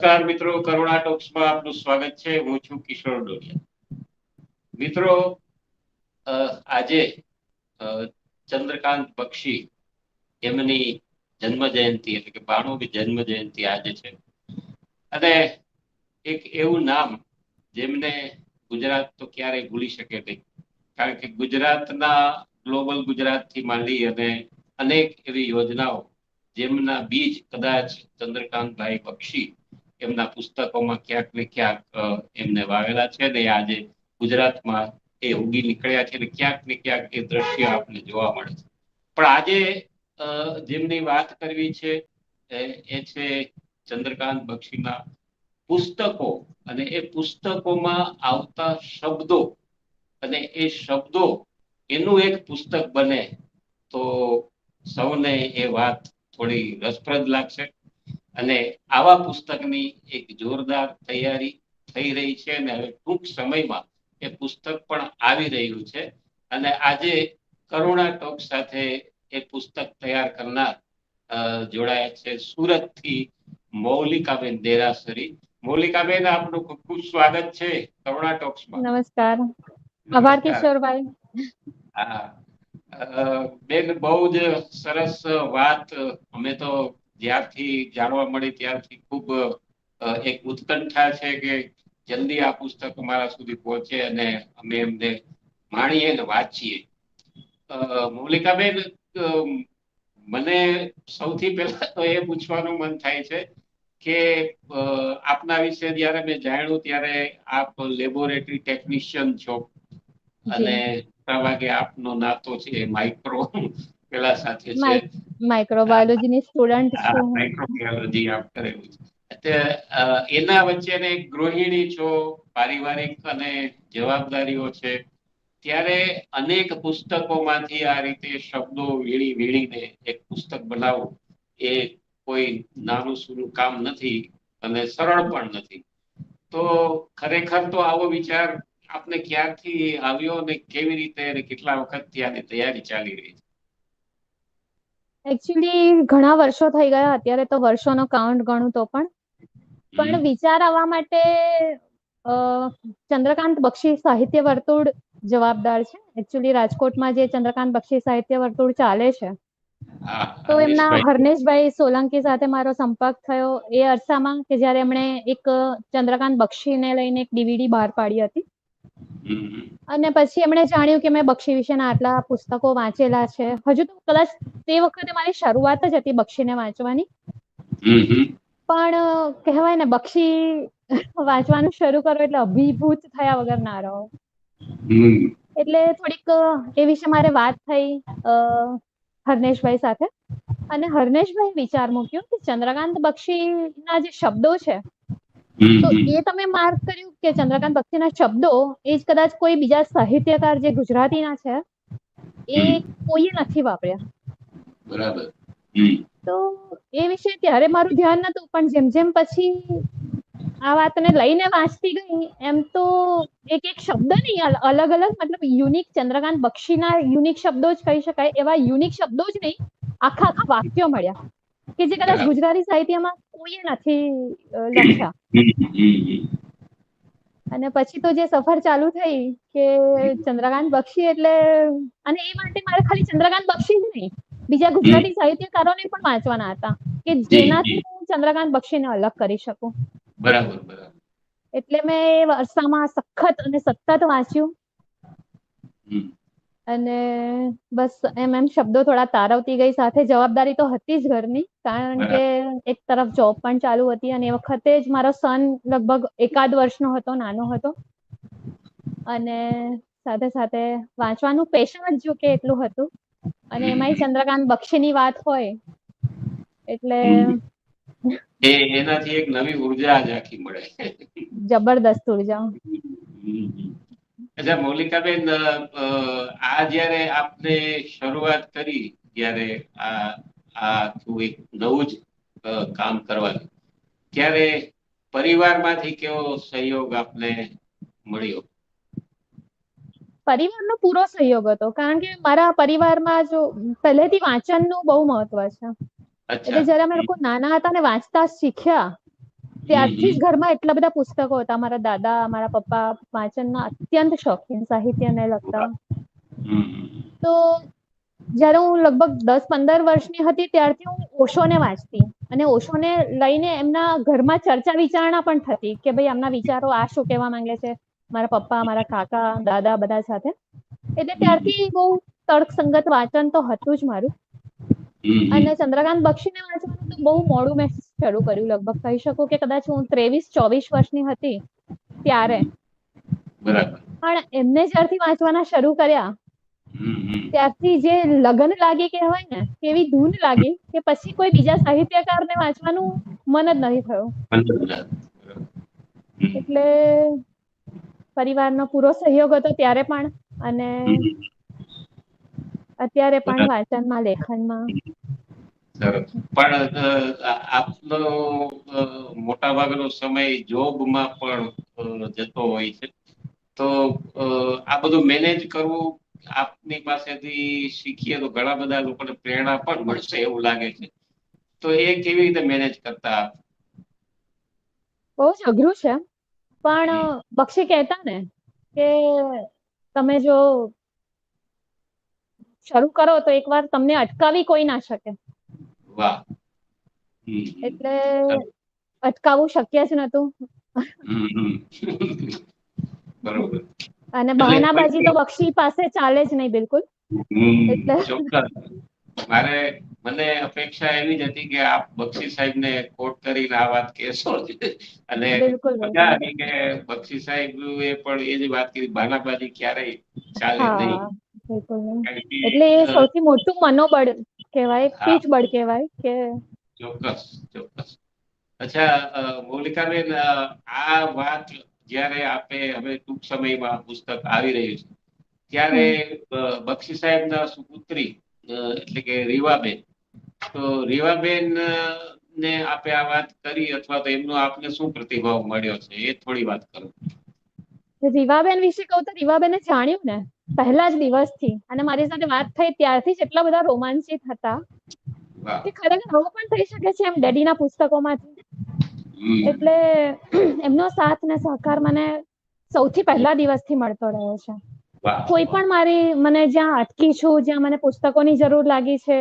નમસ્કાર મિત્રો, કરુણા ટોક્સમાં આપનું સ્વાગત છે. હું છું કિશોર ડોડિયા. મિત્રો આજે ચંદ્રકાંત બક્ષી એમની જન્મ જયંતિ એટલે કે બાણુમી જન્મ જયંતિ આજે છે. અને એક એવું નામ જેમને ગુજરાત તો ક્યારેય ભૂલી શકે નહીં. કારણ કે ગુજરાતના, ગ્લોબલ ગુજરાતથી માંડી અને અનેક એવી યોજનાઓ જેમના બીજ કદાચ ચંદ્રકાંતભાઈ બક્ષી એમના પુસ્તકોમાં ક્યાંક ને ક્યાંક એમને વાવેલા છે ને આજે ગુજરાતમાં એ ઉગી નીકળ્યા છે ને ક્યાંક ને ક્યાંક એ દ્રશ્ય આપણને જોવા મળે છે. પણ આજે જેમની વાત કરવી છે એ છે ચંદ્રકાંત બક્ષીના પુસ્તકો અને એ પુસ્તકોમાં આવતા શબ્દો અને એ શબ્દો એનું એક પુસ્તક બને તો સૌને એ વાત થોડી રસપ્રદ લાગશે. અને આવા પુસ્તકની એક જોરદાર તૈયારી થઈ રહી છે અને હવે ટૂંક સમયમાં એ પુસ્તક પણ આવી રહ્યું છે. અને આજે કરુણા ટોક સાથે એ પુસ્તક તૈયાર કરનાર જોડાયા છે સુરતથી મૌલિકાબેન દેરાસરી. મૌલિકાબેન આપનું ખૂબ ખૂબ સ્વાગત છે કરુણા ટોક્સમાં. નમસ્કાર. આભાર કિશોરભાઈ. હા. બેન બહુ જ સરસ વાત અમે તો જ્યારથી જાણવા મળી ત્યારથી ખૂબ એક ઉત્કંઠા છે કે જલ્દી આ પુસ્તક અમારા સુધી પહોંચે અને અમે એમને માણીએ અને વાંચીએ. મૌલિકાબેન મને સૌથી પહેલા તો એ પૂછવાનું મન થાય છે કે આપના વિશે જ્યારે મેં જાણ્યું ત્યારે આપ લેબોરેટરી ટેકનિશિયન છો અને વાગે આપનો નાતો છે માઇક્રો પેલા સાથે છે. માઇક્રોબાયોલોજીની સ્ટુડન્ટ છું માઇક્રોબાયોલોજી આપ કરેલું છે. એના વચ્ચે એક ગૃહિણી છો પારિવારિક અને જવાબદારીઓ છે ત્યારે અનેક પુસ્તકોમાંથી આ રીતે શબ્દો વીણી વીણીને એક પુસ્તક બનાવવું એ કોઈ નાનું સૂનું કામ નથી અને સરળ પણ નથી. તો ખરેખર તો આવો વિચાર આપને ક્યારથી આવ્યો અને કેવી રીતે અને કેટલા વખત આની તૈયારી ચાલી રહી છે? એકચ્યુઅલી ઘણા વર્ષો થઈ ગયા. અત્યારે તો વર્ષોનો કાઉન્ટ ગણું તો પણ. પણ વિચાર આવવા માટે ચંદ્રકાંત બક્ષી સાહિત્ય વર્તુળ જવાબદાર છે. એકચ્યુઅલી રાજકોટમાં જે ચંદ્રકાંત બક્ષી સાહિત્ય વર્તુળ ચાલે છે તો એમના હર્નેશભાઈ સોલંકી સાથે મારો સંપર્ક થયો. એ અરસામાં કે જ્યારે એમણે એક ચંદ્રકાંત બક્ષીને લઈને એક ડીવીડી બહાર પાડી હતી. અને પછી એમણે જાણ્યું કે મેં બક્ષી વિશેના આટલા પુસ્તકો વાંચેલા છે. હજુ તો કદાચ તે વખતે મારી શરૂઆત જ હતી બક્ષીને વાંચવાની. પણ કહેવાય ને, બક્ષી વાંચવાનું શરૂ કરો એટલે અભિભૂત થયા વગર ના રહો. એટલે થોડીક એ વિશે મારે વાત થઈ હર્નેશભાઈ સાથે. અને હર્નેશભાઈ વિચાર મૂક્યો કે ચંદ્રકાંત બક્ષીના જે શબ્દો છે તો એ તમે માર્ક કર્યું કે ચંદ્રકાંત બક્ષીના શબ્દો એ જ કદાચ કોઈ બીજા સાહિત્યકાર જે ગુજરાતીના છે એ કોઈએ નથી વાપર્યા. બરાબર. તો એ વિશે ત્યારે મારું ધ્યાન નતું પણ જેમ જેમ પછી આ વાતને લઈને વાંચતી ગઈ એમ તો એક એક શબ્દ નહીં અલગ અલગ મતલબ યુનિક ચંદ્રકાંત બક્ષીના યુનિક શબ્દો જ કહી શકાય એવા યુનિક શબ્દો જ નહીં આખા આખા વાક્યો મળ્યા. કે જે કદાચ ગુજરાતી સાહિત્યમાં કોઈએ નથી લખ્યા. અને પછી તો જે સફર ચાલુ થઈ કે ચંદ્રકાંત બક્ષી એટલે અને એ માટે મારે ખાલી ચંદ્રકાંત બક્ષી જ નહીં બીજા ગુજરાતી સાહિત્યકારોને પણ વાંચવાના હતા કે જેનાથી હું ચંદ્રકાંત બક્ષીને અલગ કરી શકું. બરાબર બરાબર. એટલે મેં વર્ષામાં સખત અને સતત વાંચ્યું. અને બસ એમ એમ શબ્દો થોડા તારવતી ગઈ. સાથે જવાબદારી તો હતી જ ઘરની કારણ કે એક તરફ જોબ પણ ચાલુ હતી અને એ વખતે જ મારો સન લગભગ એકાદ વર્ષનો હતો નાનો હતો. અને સાથે સાથે વાંચવાનું પેશન જ જો કે એટલું હતું. અને એમાંય ચંદ્રકાંત બક્ષીની વાત હોય એટલે એ એનાથી એક નવી ઊર્જા જ આખી મળે. જબરદસ્ત ઊર્જા. અચ્છા મૌલિકાબેન આ જ્યારે આપણે શરૂઆત કરી ત્યારે આ એક નવું જ કામ કરવાનું ત્યારે પરિવારમાંથી કેવો સહયોગ આપને મળ્યો? પરિવારનો પૂરો સહયોગ હતો કારણ કે મારા પરિવારમાં જો પહેલેથી વાંચનનું બહુ મહત્વ છે. એટલે જયારે અમે લોકો નાના હતા ને વાંચતા શીખ્યા ત્યારથી જ ઘરમાં એટલા બધા પુસ્તકો હતા. મારા દાદા મારા પપ્પા વાંચનના અત્યંત શોખીન સાહિત્યને લગતા. તો જ્યારે હું લગભગ દસ પંદર વર્ષની હતી ત્યારથી હું ઓશોને વાંચતી અને ઓશોને લઈને એમના ઘરમાં ચર્ચા વિચારણા પણ થતી કે ભાઈ આમના વિચારો આ શું કહેવા માંગે છે? મારા પપ્પા મારા કાકા દાદા બધા સાથે. એટલે ત્યારથી બહુ તર્કસંગત વાંચન તો હતું જ મારું. અને ચંદ્રકાંત બક્ષીને વાંચવાનું તો બહુ મોડું મેં શરૂ કર્યું. લગભગ કહી શકું કે કદાચ હું ત્રેવીસ ચોવીસ વર્ષની હતી ત્યારે. પણ એમને જ્યારથી વાંચવાના શરૂ કર્યા. ત્યારથી જે લગન લાગી કહેવાય ને એવી ધૂન લાગી કે પછી કોઈ બીજા સાહિત્યકારને વાંચવાનું મન જ નથી થયું. એટલે પરિવારનો પૂરો સહયોગ હતો ત્યારે પણ અને અત્યારે પણ વાંચનમાં લેખનમાં. પણ આપનો મોટા ભાગનો સમય જોબમાં પણ જતો હોય છે. તો આ બધું મેનેજ કરવું આપની પાસેથી શીખીએ તો ઘણા બધા લોકોને પ્રેરણા પણ મળશે એવું લાગે છે. તો એ કેવી રીતે મેનેજ કરતા આપ? બહુ જ અઘરું છે. પણ બક્ષી કહેતા ને કે તમે જો શરૂ કરો તો એકવાર તમને અટકાવી કોઈ ના શકે. વાહ. એટલે અટકાવવું શક્ય જ નતું. બરોબર. અને બહાનાબાજી તો બક્ષી પાસે ચાલે જ નહીં બિલકુલ. મારે મને અપેક્ષા એવી જ હતી કે આપ બક્ષી સાહેબ ને કોટ કરીને આ વાત કહેશો અને મજા આવી કે બક્ષી સાહેબ એ પણ એ જ વાત કરી બાનાબાજી ક્યારેય ચાલે નહીં. એટલે એ સૌથી મોટું મનોબળ કહેવાય પીઠ બળ કહેવાય કે ચોક્કસ ચોક્કસ. અચ્છા મૌલિકાબેન આ વાત જ્યારે આપે હવે ટૂંક સમયમાં પુસ્તક આવી રહ્યું છે ત્યારે બક્ષી સાહેબના સુપુત્રી એટલે કે રીવાબેન તો રીવાબેન ને આપે આ વાત કરી અથવા તો એમનો આપને શું પ્રતિભાવ મળ્યો છે એ થોડી વાત કરો. રીવાબેન વિશે કહું તો રીવાબેને જાણ્યું ને પહેલા જ દિવસથી અને મારી સાથે વાત થઈ ત્યારથી જ એટલા બધા રોમાંચિત હતા કે ખરેખર આવું પણ થઈ શકે છે એમ ડેડીના પુસ્તકોમાંથી? એટલે એમનો સાથ ને સહકાર મને સૌથી પહેલા દિવસથી મળતો રહ્યો છે. કોઈ પણ મારી મને જ્યાં અટકી છું જ્યાં મને પુસ્તકોની જરૂર લાગી છે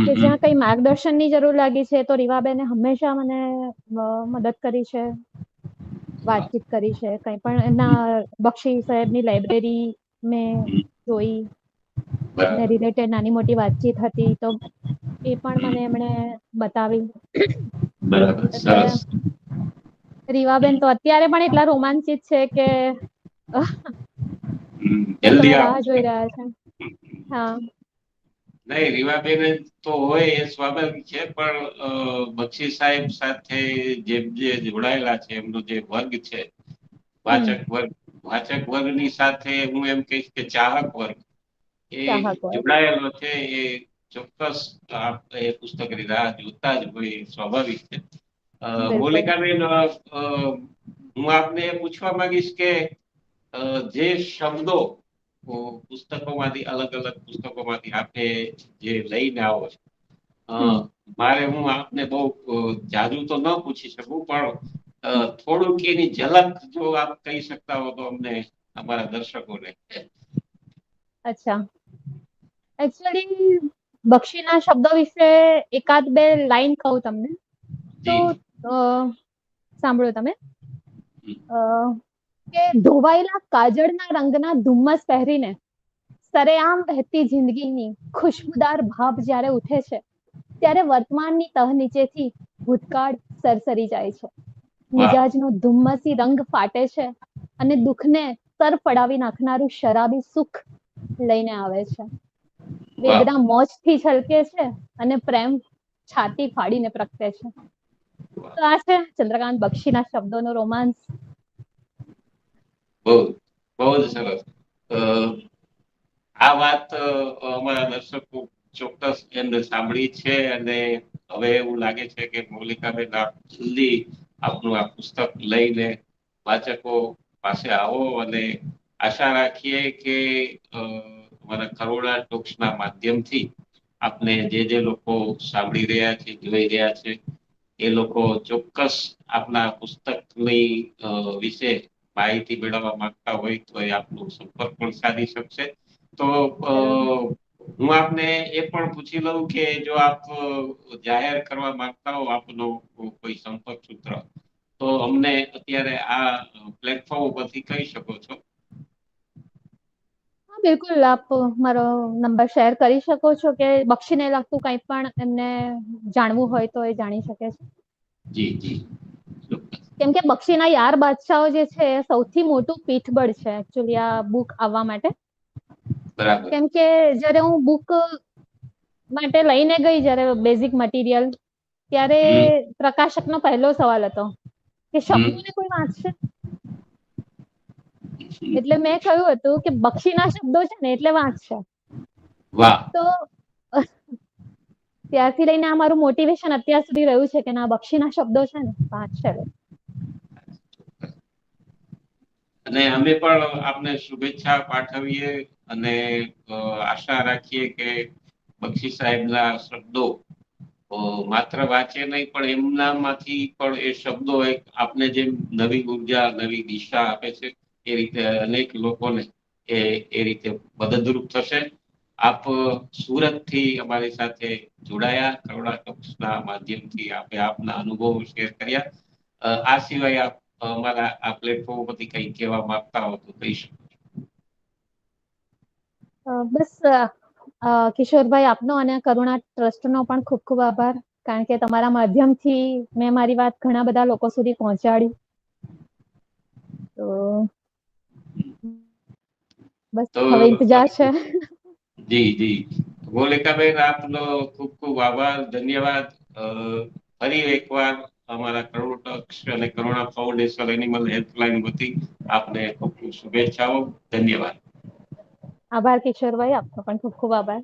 કે જ્યાં કઈ માર્ગદર્શનની જરૂર લાગી છે તો રીવાબેને હંમેશા મને મદદ કરી છે વાતચીત કરી છે. કઈ પણ એમના બક્ષી સાહેબની લાઇબ્રેરી મેં જોઈ એને રિલેટેડ નાની મોટી વાતચીત હતી તો એ પણ મને એમણે બતાવી. બરાબર સરસ. રીવાબેન તો અત્યારે પણ એટલા રોમાંચિત છે કે જલ્દી રાહ જોઈ રહ્યા છે. હા. નહીં રીવાબેન તો હોય એ સ્વાભાવિક છે પણ બક્ષી સાહેબ સાથે જે જે જોડાયેલા છે એમનો જે વર્ગ છે વાચક વર્ગ વાચક વર્ગની સાથે હું એમ કહીશ કે ચાહક વર્ગ એ. જોડાયેલો છે એ ચોક્કસ આપ એ પુસ્તકની રાહ જોતા જ હોય સ્વાભાવિક છે. મૌલિકાબેન હું આપને પૂછવા માંગીશ કે જે શબ્દો પુસ્તકોમાંથી અલગ અલગ પુસ્તકોમાંથી આપે જે લઈને આવો છો. મારે હું આપને બહુ જાજુ તો ન પૂછી શકું પણ થોડુંક એની ઝલક જો આપ કહી શકતા હો તો અમને અમારા દર્શકોને. અચ્છા. એકચ્યુઅલી બક્ષીના શબ્દો વિશે એકાદ બે લાઈન કહું તમને. તો સાંભળો તમે. કે ધોવાયેલા કાજળના રંગના ધુમ્મસ પહેરીને સરેઆમ વહેતી જિંદગીની ખુશબુદાર ભાપ જ્યારે ઉઠે છે ત્યારે વર્તમાનની તહ નીચેથી ભૂતકાળ સરસરી જાય છે. મિજાજનો ધુમ્મસી રંગ ફાટે છે અને દુઃખને સર પડાવી નાખનારું શરાબી સુખ લઈને આવે છે. વેદના મોજથી છલકે છે અને પ્રેમ છાતી ફાડીને પ્રગટે છે. તો આ છે ચંદ્રકાંત બક્ષીના શબ્દોનો રોમાન્સ બહુ બહુ જ સરસ. આ વાત અમારા દર્શકો ચોક્કસ એમને સાંભળી છે અને હવે એવું લાગે છે કે મૌલિકાબેન આપ જલ્દી આપનું આ પુસ્તક લઈને વાચકો પાસે આવો અને આશા રાખીએ કે અ, અમારા કરોડા ટોક્સના માધ્યમથી આપને જે જે લોકો સાંભળી રહ્યા છે, જોઈ રહ્યા છે, એ લોકો ચોક્કસ આપના પુસ્તકની વિશે માહિતી મેળવવા માંગતા હોય તો એ આપનો સંપર્ક પણ સાધી શકશે. તો હું આપને એ પણ પૂછી લઉં કે જો આપ જાહેર કરવા માંગતા હો આપનો કોઈ સંપર્ક સૂત્ર, તો અમને અત્યારે આ પ્લેટફોર્મ ઉપરથી કહી શકો છો. બિલકુલ આપ મારો નંબર શેર કરી શકો છો કે બક્ષીને લગતું કંઈ પણ એમને જાણવું હોય તો એ જાણી શકે છે. જી જી. કેમ કે બક્ષીના યાર બાદશાહો જે છે સૌથી મોટું પીઠબળ છે એકચ્યુઅલી આ બુક આવવા માટે. બરાબર. કેમ કે જ્યારે હું બુક માટે લઈને ગઈ જ્યારે બેઝિક મટીરીયલ ત્યારે. પ્રકાશકનો પહેલો સવાલ હતો કે શબ્દોને કોઈ વાંચશે? એટલે મેં કહ્યું હતું કે બક્ષીના શબ્દો છે ને એટલે વાંચશે. વાહ. તો ત્યારથી લઈને આ મારું મોટિવેશન અત્યાર સુધી રહ્યું છે કે ના બક્ષીના શબ્દો છે ને વાંચશે અને અમે પણ આપને શુભેચ્છા પાઠવીએ અને આશા રાખીએ કે બક્ષી સાહેબના શબ્દો માત્ર વાંચે નહીં પણ એમનામાંથી પણ એ શબ્દો એક આપને જેમ નવી ઊર્જા નવી દિશા આપે છે. એ રીતે અનેક લોકોને એ એ રીતે મદદરૂપ થશે. આપ સુરતથી અમારી સાથે જોડાયા. કરોડા ટોક્સના માધ્યમથી આપે આપના અનુભવો શેર કર્યા. આ સિવાય આપ અમારા આ પ્લેટફોર્મ પરથી કંઈ કહેવા માંગતા હો તો કહી શકો બસ કિશોરભાઈ, આપનો અને કરુણા ટ્રસ્ટનો પણ ખૂબ ખૂબ આભાર. કારણ કે તમારા માધ્યમથી મેં મારી વાત ઘણા બધા લોકો સુધી પહોંચાડી. તો બસ હવે ઇંતજાર છે. જી જી. ગોલેકાબેન આપનો ખૂબ ખૂબ આભાર ધન્યવાદ. ફરી એકવાર અમારા કરુણા ટક્સ અને કરુણા ફાઉન્ડેશન એનિમલ હેલ્પલાઇન વતી આપને ખૂબ ખૂબ શુભેચ્છાઓ. ધન્યવાદ. આભાર કિશોરભાઈ આપનો પણ ખૂબ ખૂબ આભાર.